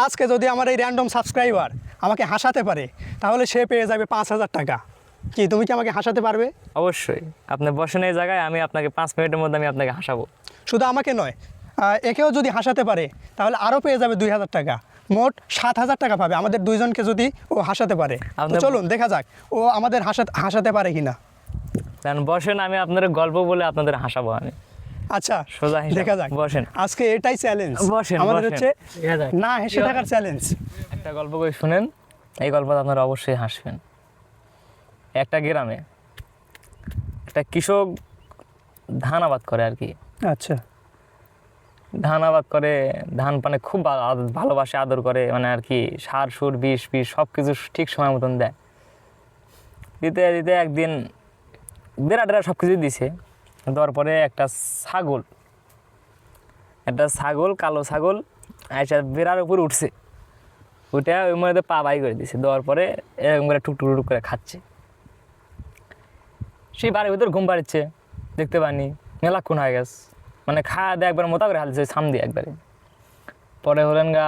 আজকে যদি আমার এই র্যান্ডম সাবস্ক্রাইবার আমাকে হাসাতে পারে তাহলে সে পেয়ে যাবে পাঁচ হাজার টাকা। কি তুমি কি আমাকে হাসাতে পারবে? অবশ্যই। আপনি বসেন এই জায়গায় আমি আপনাকে পাঁচ মিনিটের মধ্যে আমি আপনাকে হাসাবো। শুধু আমাকে নয় একেও যদি হাসাতে পারে তাহলে আরও পেয়ে যাবে দুই হাজার টাকা। মোট সাত হাজার টাকা পাবে আমাদের দুইজনকে যদি ও হাসাতে পারে। চলুন দেখা যাক ও আমাদের হাসাতে হাসাতে পারে কিনা। বসেন আমি আপনাদের গল্প বলে আপনাদের হাসাবো আমি। আচ্ছা সোজা দেখা যাক। বসেন। আজকে এটাই চ্যালেঞ্জ বসেন, আমাদের হচ্ছে না হেসে থাকার চ্যালেঞ্জ একটা গল্প করে শুনেন। এই গল্পটা আপনারা অবশ্যই হাসবেন। একটা গ্রামে একটা কৃষক ধান আবাদ করে আর কি। আচ্ছা। ধান আবাদ করে ধান পানে খুব ভালোবাসে আদর করে মানে আর কি সার সুর বিষ বিষ সব কিছু ঠিক সময় মতন দেয়। দিতে দিতে একদিন বেড়া টেরা সব কিছু দিছে। দেওয়ার পরে একটা ছাগল। একটা ছাগল, কালো ছাগল, আইসা বেড়ার উপর উঠছে। উঠে ওই মধ্যে পা বাই করে দিছে। দেওয়ার পরে এরকম করে টুক টুক করে খাচ্ছে। সেই বাড়ির ভিতর ঘুম পাড়িচ্ছে। দেখতে পানি মেলাক্ষণ হয়ে গেছে। মানে খাওয়া দেয় একবার মোটা করে হালছে সাম দিয়ে একবারে। পরে হলেন গা,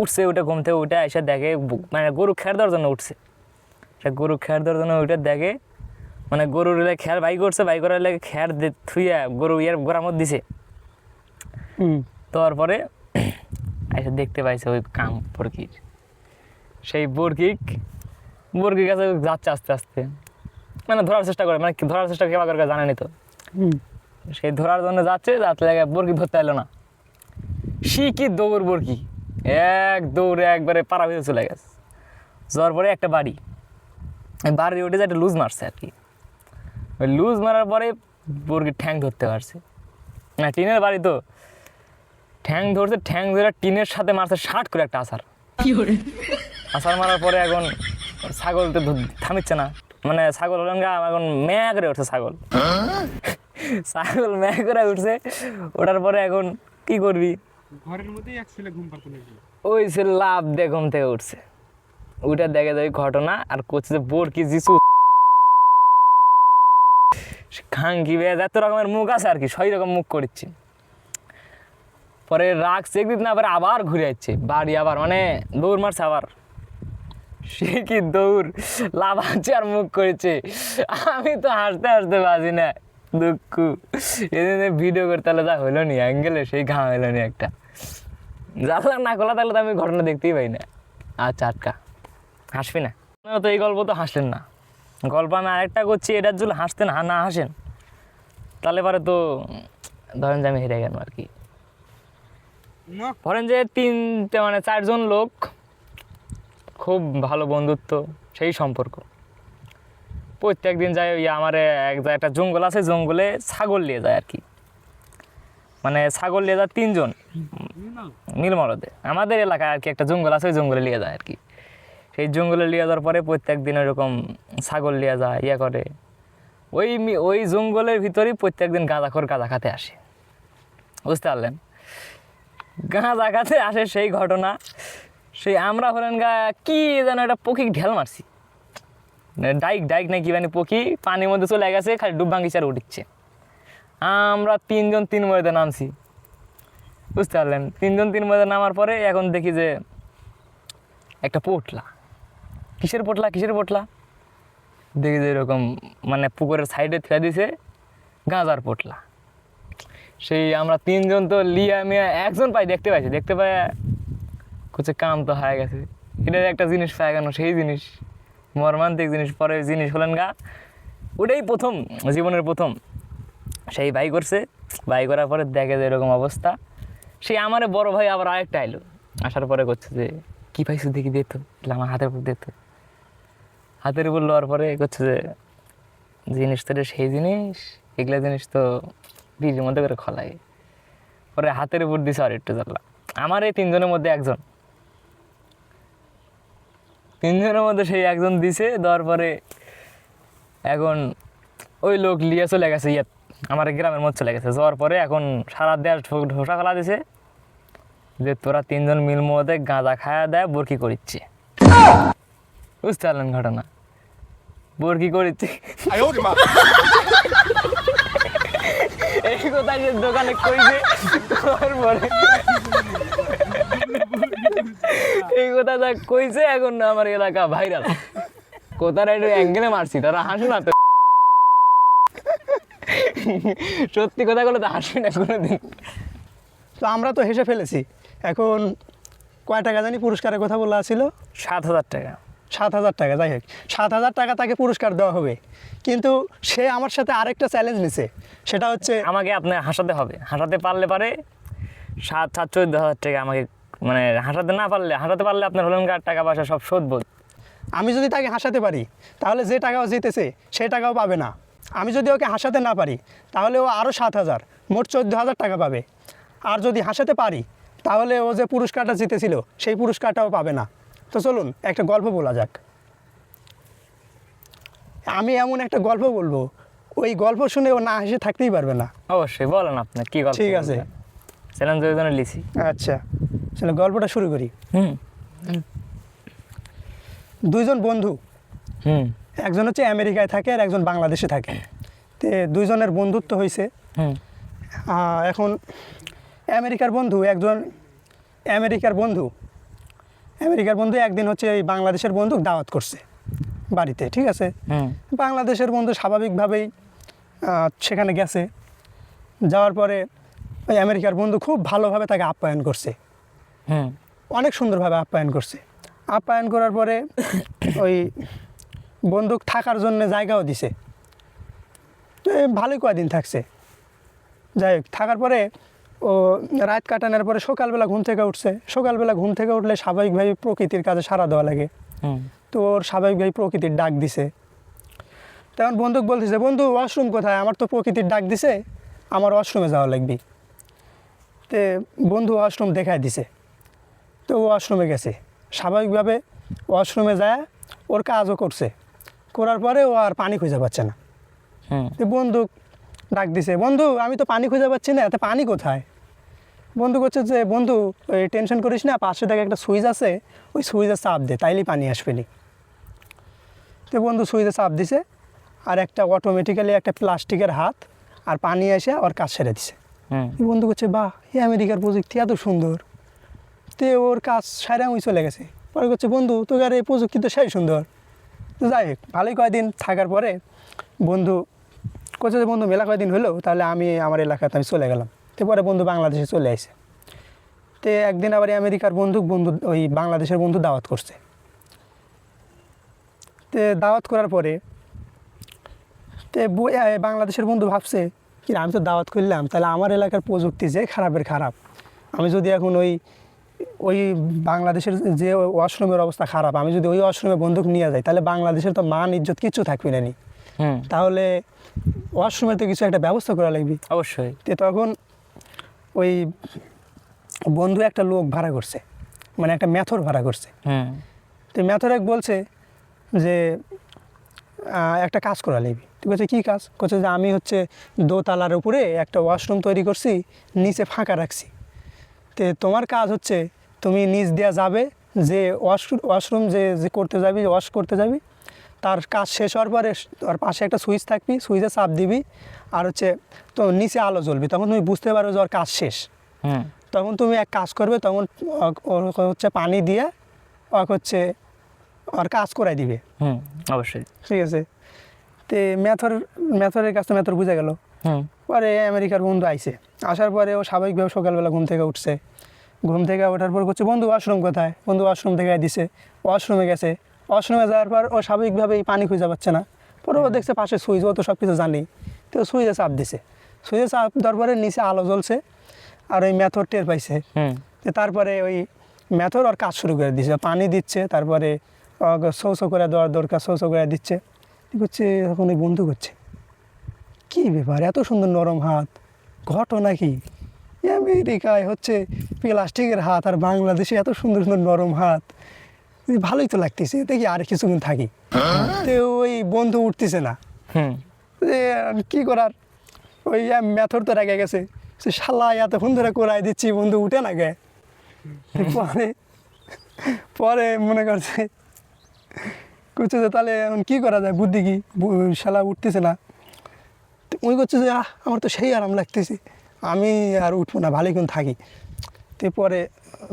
উঠছে, উঠে ঘুম থেকে উঠে এসে দেখে মানে গরু খেয়ার দেওয়ার জন্য উঠছে। গরু খেয়ার দেওয়ার জন্য উঠে দেখে মানে গরুর লেগে খেয়ার বাই করছে বাই করার লেগে খেয়ার থুইয়া গরু ইয়ার গোড়ার মধ্যে দিছে তারপরে এসে দেখতে পাইছে ওই কাম বরকির। সেই বরকিক বরকির কাছে যাচ্ছে আস্তে আস্তে। মানে ধরার চেষ্টা করে মানে ধরার চেষ্টা কেবা করে জানেনি তো। হুম। সেই ধরার জন্য যাচ্ছে যাতে লাগে বরকি ধরতে এলো না। সি কি দৌড় বরকি? এক দৌড়ে একবারে পাড়া ভিতরে চলে গেছে। যাওয়ার পরে একটা বাড়ি। বাড়ির উঠে যে একটা লুজ মারছে আর কি। ওই লুজ মারার পরে বরকি ঠ্যাং ধরতে পারছে। না টিনের বাড়ি তো। ঠ্যাং ধরছে ঠ্যাং ধরে টিনের সাথে মারছে ষাট করে একটা আসার আসার মারার পরে এখন ছাগল তো থামিচ্ছে না। মানে ছাগল হলেন গা এখন ম্যা করে উঠছে ছাগল। ছাগল ম্যা করে উঠছে ওঠার পরে এখন কি করবি? ঘরের মধ্যেই এক ছেলে ঘুম পাড়তো ওই সে লাভ দিয়ে ঘুম থেকে উঠছে। উঠে দেখে যায় ঘটনা আর করছে যে বোর কি যিশু খাঙ্কি বেয়ে এত রকমের মুখ আছে আর কি, সেই রকম মুখ করছে পরে রাখছে একদিন না পরে আবার ঘুরে যাচ্ছে বাড়ি আবার মানে দৌড় মারছে আবার। সে কি দৌড় লাভাচ্ছে আর মুখ করেছে আমি তো হাসতে হাসতে বাজি না, দুঃখ। এদিন ভিডিও করতে হলে যা হলো নি অ্যাঙ্গেলে সেই ঘা হলো নি একটা। জানলা না খোলা তাহলে তো আমি ঘটনা দেখতেই পাই না। আচ্ছা আটকা। হাসবি না। তো এই গল্প তো হাসলেন না। গল্প আমি আরেকটা করছি এটার জন্য হাসতেন হা না হাসেন তাহলে পরে তো ধরেন যে আমি হেরে গেলাম আর কি। ধরেন যে তিনটে মানে চারজন লোক খুব ভালো বন্ধুত্ব সেই সম্পর্ক। প্রত্যেক দিন যায় ওই আমার এক একটা জঙ্গল আছে জঙ্গলে ছাগল নিয়ে যায় আর কি। মানে ছাগল নিয়ে যায় তিনজন নীলমরদে আমাদের এলাকায় আর কি একটা জঙ্গল আছে ওই জঙ্গলে নিয়ে যায় আর কি। সেই জঙ্গলে নিয়ে যাওয়ার পরে প্রত্যেক দিন ওরকম ছাগল নিয়ে যায় ইয়ে করে। ওই ওই জঙ্গলের ভিতরেই প্রত্যেক দিন গাঁদাখোর গাঁদা খাতে আসে। বুঝতে পারলেন? গাঁদা খাতে আসে সেই ঘটনা। সেই আমরা হলেন গা, কি যেন একটা পক্ষী ঢেল মারছি। মানে ডাইক ডাইক নাকি মানে পক্ষী পানির মধ্যে চলে গেছে, খালি ডুব ভাঙিছে আর উঠছে আমরা তিনজন তিন মধ্যে নামছি। বুঝতে পারলেন? তিনজন তিন মধ্যে নামার পরে এখন দেখি যে একটা পোটলা। কিসের পোটলা কিসের পোটলা? দেখি যে এরকম মানে পুকুরের সাইডে থুয়ে দিছে গাঁজার পোটলা। সেই আমরা তিনজন তো লিয়া মিয়া একজন পাই দেখতে পাইছি, দেখতে পাই কুচে কাম তো হয়ে গেছে। এটা একটা জিনিস পাই কেন সেই জিনিস। মর্মান্তিক জিনিস পরে জিনিস হলেন গা, ওটাই প্রথম, জীবনের প্রথম। সেই বাই করছে বাই করার পরে দেখে যে এরকম অবস্থা। সেই আমারে বড় ভাই আবার আরেকটা আইলো, আসার পরে করছে যে, কি পাইছো দেখি দিত আমার হাতের উপর দিত হাতের উপর লওয়ার পরে করছে যে জিনিস তো সেই জিনিস এগুলা জিনিস তো বীজের মধ্যে করে খলাই। পরে হাতের উপর দিছে আর একটু জ্বালা আমার এই তিনজনের মধ্যে একজন। তিনজনের মধ্যে সেই একজন দিছে দেওয়ার পরে এখন ওই লোক লিয়ে চলে গেছে ইয়াত আমার গ্রামের মধ্যে চলে গেছে। যাওয়ার পরে এখন সারা দেশ ঢোসা ফেলা দিছে যে তোরা তিনজন মিল মধ্যে গাঁজা খায়া দেয় বরকি করিচ্ছে। বুঝতে পারলেন ঘটনা? বরকি করিচ্ছে এই কথা যে দোকানে কইছে তারপরে এই কথা যা কইছে এখন না আমার এলাকা ভাইরাল কোথার একটু অ্যাঙ্গেলে মারছি তারা হাসু না তো। সত্যি কথা বলে তো হাসি না কোনোদিন। তো আমরা তো হেসে ফেলেছি। এখন কয় টাকা জানি পুরস্কারের কথা বলা ছিল? সাত হাজার টাকা। সাত হাজার টাকা যাই হোক। সাত হাজার টাকা তাকে পুরস্কার দেওয়া হবে। কিন্তু সে আমার সাথে আরেকটা চ্যালেঞ্জ নিছে। সেটা হচ্ছে আমাকে আপনি হাসাতে হবে। হাসাতে পারলে পারে সাত সাত চোদ্দ হাজার টাকা আমাকে মানে হাসাতে না পারলে হাসাতে পারলে আপনার হলেন কার টাকা পয়সা সব শোধ বোধ। আমি যদি তাকে হাসাতে পারি তাহলে যে টাকাও জিতেছে সেই টাকাও পাবে না। আমি যদি ওকে হাসাতে না পারি তাহলে ও আরও সাত হাজার মোট চোদ্দ হাজার টাকা পাবে। আর যদি হাসাতে পারি তাহলে ও যে পুরস্কারটা জিতেছিল সেই পুরস্কারটাও পাবে না। তো চলুন একটা গল্প বলা যাক। আমি এমন একটা গল্প বলব ওই গল্প শুনে ও না হেসে থাকতেই পারবে না। অবশ্যই বলেন আপনি কি গল্প ঠিক আছে। চ্যালেঞ্জ জন্য লিখি। আচ্ছা চলো গল্পটা শুরু করি। হুম। দুইজন বন্ধু হুম। একজন হচ্ছে আমেরিকায় থাকে আর একজন বাংলাদেশে থাকে। তে দুইজনের বন্ধুত্ব হয়েছে এখন আমেরিকার বন্ধু একজন আমেরিকার বন্ধু আমেরিকার বন্ধু একদিন হচ্ছে এই বাংলাদেশের বন্ধু দাওয়াত করছে বাড়িতে ঠিক আছে? বাংলাদেশের বন্ধু স্বাভাবিকভাবেই সেখানে গেছে। যাওয়ার পরে ওই আমেরিকার বন্ধু খুব ভালোভাবে তাকে আপ্যায়ন করছে। অনেক সুন্দরভাবে আপ্যায়ন করছে। আপ্যায়ন করার পরে ওই বন্দুক থাকার জন্য জায়গাও দিছে। ভালোই কয়দিন থাকছে। যাই হোক থাকার পরে ও রাত কাটানোর পরে সকালবেলা ঘুম থেকে উঠছে। সকালবেলা ঘুম থেকে উঠলে স্বাভাবিকভাবে প্রকৃতির কাজে সারা দেওয়া লাগে। তো ওর স্বাভাবিকভাবে প্রকৃতির ডাক দিছে। তখন বন্দুক বলতেছে বন্ধু ওয়াশরুম কোথায়? আমার তো প্রকৃতির ডাক দিছে আমার ওয়াশরুমে যাওয়া লাগবে। তে বন্ধু ওয়াশরুম দেখায় দিছে। তো ও ওয়াশরুমে গেছে। স্বাভাবিকভাবে ওয়াশরুমে যায় ওর কাজও করছে। করার পরে ও আর পানি খুঁজে পাচ্ছে না। তো বন্ধু ডাক দিছে বন্ধু আমি তো পানি খুঁজে পাচ্ছি না এতে পানি কোথায়? বন্ধু করছে যে বন্ধু ওই টেনশন করিস না পাশে থেকে একটা সুইচ আছে ওই সুইচে চাপ দে তাইলেই পানি আসবে নি। তো বন্ধু সুইচে চাপ দিছে আর একটা অটোমেটিক্যালি একটা প্লাস্টিকের হাত আর পানি এসে ওর কাজ সেরে দিছে। বন্ধু করছে বাহ এই আমেরিকার প্রযুক্তি এত সুন্দর। তে ওর কাজ সারা ওই চলে গেছে। পরে করছে বন্ধু তোকে আর এই প্রযুক্তি তো সেই সুন্দর। তো যাই হোক ভালোই কয়েকদিন থাকার পরে বন্ধু করছে যে বন্ধু মেলা কয়দিন হলো তাহলে আমি আমার এলাকাতে আমি চলে গেলাম। তো পরে বন্ধু বাংলাদেশে চলে আসে তে একদিন আবার আমেরিকার বন্ধু বন্ধু ওই বাংলাদেশের বন্ধু দাওয়াত করছে। তে দাওয়াত করার পরে তে বাংলাদেশের বন্ধু ভাবছে কি আমি তো দাওয়াত করলাম তাহলে আমার এলাকার প্রযুক্তি যে খারাপের খারাপ। আমি যদি এখন ওই ওই বাংলাদেশের যে ওয়াশরুমের অবস্থা খারাপ আমি যদি ওই ওয়াশরুমে বন্দুক নিয়ে যাই তাহলে বাংলাদেশের তো মান ইজ্জত কিচ্ছু থাকবে না নি। তাহলে ওয়াশরুমের তো কিছু একটা ব্যবস্থা করা লাগবে। অবশ্যই। তো তখন ওই বন্ধু একটা লোক ভাড়া করছে মানে একটা মেথর ভাড়া করছে। তো ম্যাথর এক বলছে যে একটা কাজ করা লাগবে। ঠিক আছে কী কাজ? করছে যে আমি হচ্ছে দোতলার উপরে একটা ওয়াশরুম তৈরি করছি নিচে ফাঁকা রাখছি। তো তোমার কাজ হচ্ছে তুমি নিচ দেওয়া যাবে যে ওয়াশ ওয়াশরুম যে যে করতে যাবি ওয়াশ করতে যাবি তার কাজ শেষ হওয়ার পরে ওর পাশে একটা সুইচ থাকবি সুইচে চাপ দিবি আর হচ্ছে তো নিচে আলো জ্বলবি তখন তুমি বুঝতে পারবে যে ওর কাজ শেষ। হুম। তখন তুমি এক কাজ করবে তখন ওর হচ্ছে পানি দিয়ে ওকে হচ্ছে ওর কাজ করাই দিবে। হুম অবশ্যই। ঠিক আছে? তে ম্যাথর ম্যাথরের কাছে ম্যাথর বুঝে গেল। হুম। পরে আমেরিকার বন্ধু আইসে আসার পরে ও স্বাভাবিকভাবে সকালবেলা ঘুম থেকে উঠছে। ঘুম থেকে ওঠার পর করছে বন্ধু ওয়াশরুম কোথায়? বন্ধু ওয়াশরুম থেকে দিছে ওয়াশরুমে গেছে। ওয়াশরুমে যাওয়ার পর ও স্বাভাবিকভাবেই পানি খুঁজে পাচ্ছে না। পরে ও দেখছে পাশে সুইচ ও তো সব কিছু জানি। তো সুইচে চাপ দিছে। সুইচে চাপ দেওয়ার পরে নিচে আলো জ্বলছে আর ওই ম্যাথর টের পাইছে। তারপরে ওই ম্যাথর ওর কাজ শুরু করে দিচ্ছে পানি দিচ্ছে তারপরে শৌচ করে দেওয়ার দরকার শৌচ করে দিচ্ছে। কি করছে এখন ওই বন্ধু করছে। কি ব্যাপার? এত সুন্দর নরম হাত। ঘটনা কি? আমেরিকায় হচ্ছে প্লাস্টিকের হাত আর বাংলাদেশে এত সুন্দর সুন্দর নরম হাত। ভালোই তো লাগতেছে দেখি আর কিছুক্ষণ থাকি। তো ওই বন্ধু উঠতেছে না। হুম। যে কি করার? ওই মেথর তো রেগে গেছে। সে শালা এতক্ষণ ধরে করাই দিচ্ছি বন্ধু উঠে না গে। পরে পরে মনে করছে করছে যে তাহলে এখন কী করা যায়? বুদ্ধি কি? শালা উঠতেছে না। তো উনি করছে যে আহ আমার তো সেই আরাম লাগতেছে। আমি আর উঠবো না ভালোই কোন থাকি। তো পরে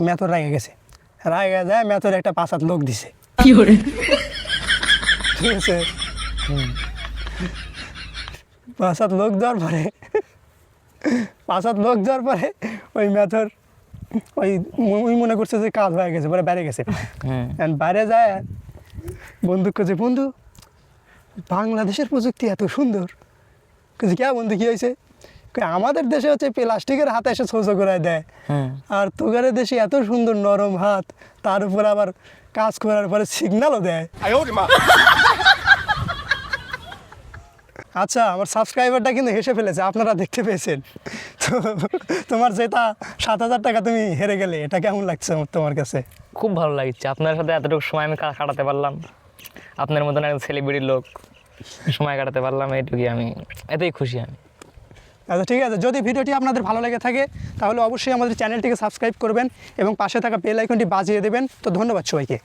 মেথর রাগে গেছে। রাগে যায় মেথর একটা পাঁচাত লোক দিছে। ঠিক আছে পাঁচাত লোক দেওয়ার পরে পাঁচাত লোক দেওয়ার পরে ওই মেথর ওই ওই মনে করছে যে কাজ হয়ে গেছে পরে বাইরে গেছে। বাইরে যায় বন্ধু করছে বন্ধু বাংলাদেশের প্রযুক্তি এত সুন্দর। কিছু কে বন্ধু কি হয়েছে? আমাদের দেশে হচ্ছে প্লাস্টিকের হাতে এসে ছোটো করে দেয়। আর তোগারে দেশে এত সুন্দর নরম হাত তার উপর আবার কাজ করার পরে সিগন্যালও দেয়। আচ্ছা আমার সাবস্ক্রাইবারটা কিন্তু হেসে ফেলেছে আপনারা দেখতে পেয়েছেন। তো তোমার যেটা সাত হাজার টাকা তুমি হেরে গেলে এটা কেমন লাগছে আমার- তোমার কাছে? খুব ভালো লাগছে আপনার সাথে এতটুকু সময় আমি কাটাতে পারলাম। আপনার মতন একজন সেলিব্রিটি লোক সময় কাটাতে পারলাম এইটুকুই আমি এতেই খুশি আমি। আচ্ছা ঠিক আছে। যদি ভিডিওটি আপনাদের ভালো লেগে থাকে, তাহলে অবশ্যই আমাদের চ্যানেলটিকে সাবস্ক্রাইব করবেন এবং পাশে থাকা বেল আইকনটি বাজিয়ে দেবেন। তো ধন্যবাদ সবাইকে।